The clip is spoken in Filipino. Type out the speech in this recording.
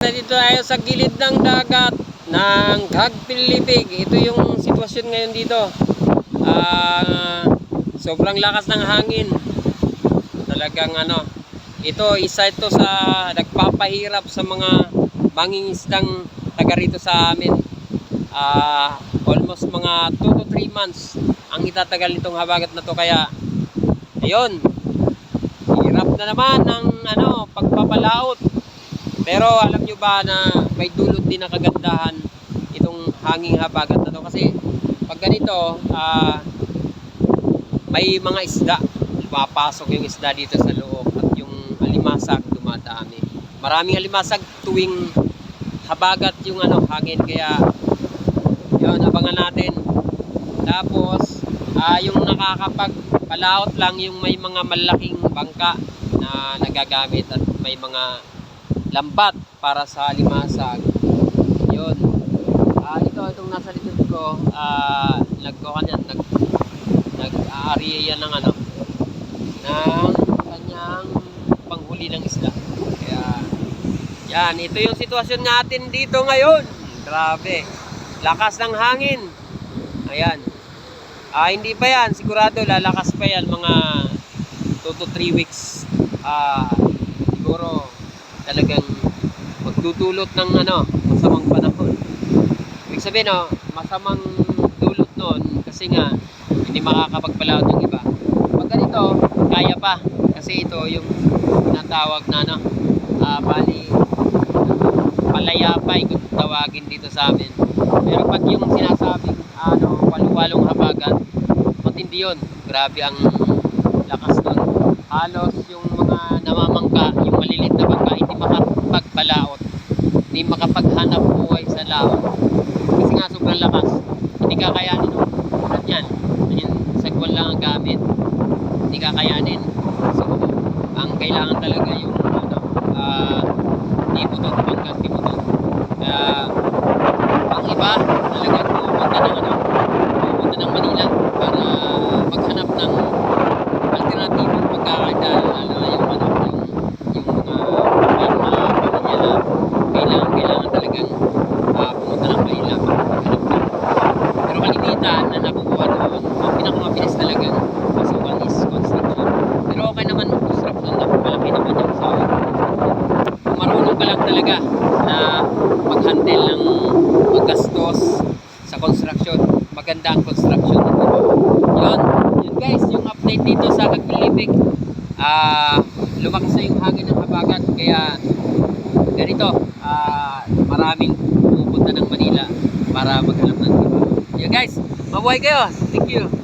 Nandito tayo sa gilid ng dagat ng Gagpilipig. Ito yung sitwasyon ngayon dito. Ah, sobrang lakas ng hangin. Talagang ano, ito isa ito sa nagpapahirap sa mga mangingisdang taga rito sa amin. Ah, almost mga 2 to 3 months ang itatagal nitong habagat na to kaya ayun hirap na naman ng ano pagpapalaot pero alam nyo ba na may dulot din na kagandahan itong hanging habagat na to kasi pag ganito ah, may mga isda. Pumapasok yung isda dito sa loob at yung alimasag dumadami. Maraming alimasag tuwing habagat yung ano hangin. Kaya yun abangan natin. Tapos ah, yung nakakapagpalaot lang yung may mga malaking bangka na nagagamit at may mga lambat para sa limasag. Yun. Ah, ito itong nasa likod ko, ah nagkuhan yan, nag nag-aari yan ng ano ng kanyang panghuli ng isda. Kaya yan, ito yung sitwasyon natin dito ngayon. Grabe. Lakas ng hangin. Ayan. Ah, hindi pa yan. Sigurado lalakas pa yan mga 2 to 3 weeks. Ah, talagang magdudulot ng ano, masamang panahon. Ibig sabihin, no, masamang dulot noon kasi nga hindi makakapagpalaot ng iba. Pag ganito, kaya pa. Kasi ito yung tinatawag na ano, ah, bali palayapay kung tawagin dito sa amin. Pero pag yung sinasabing ano, walu-walong habagat, matindi yun. Grabe ang lakas nun. Halos yung mga namamangka, yung malilit na bangka, hindi makapagpalaot. Hindi makapaghanap buhay sa laot. Kasi nga sobrang lakas. Hindi kakayanin. No? At yan, yung sagwan lang ang gamit. Hindi kakayanin. So, ang kailangan talaga yung ano, ah, tibuton, pangkas tibuton. Kaya, ang iba, talagang pupunta ng ano, pupunta ng Manila para maghanap ng alternatibong pagkakadal, lalo na yung ano, yung, yung mga may mga pamilya na kailangan, kailangan talagang ah, pumunta ng Manila para maghanap ng pero kalimitan na nakukuha doon, ang pinakamabilis talagang pasukan is construction. Pero okay naman ang construction na malaki naman yung sahod. Kung marunong ka lang talaga na mag-handle ng maggastos sa construction, maganda ang construction. Yun, yun guys, yung update dito sa Kagpilipig. Ah, lumakas na yung hangin ng habagat kaya ganito, ah, maraming pupunta ng Manila para maghanap ng iba. Yun guys, mabuhay kayo. Thank you.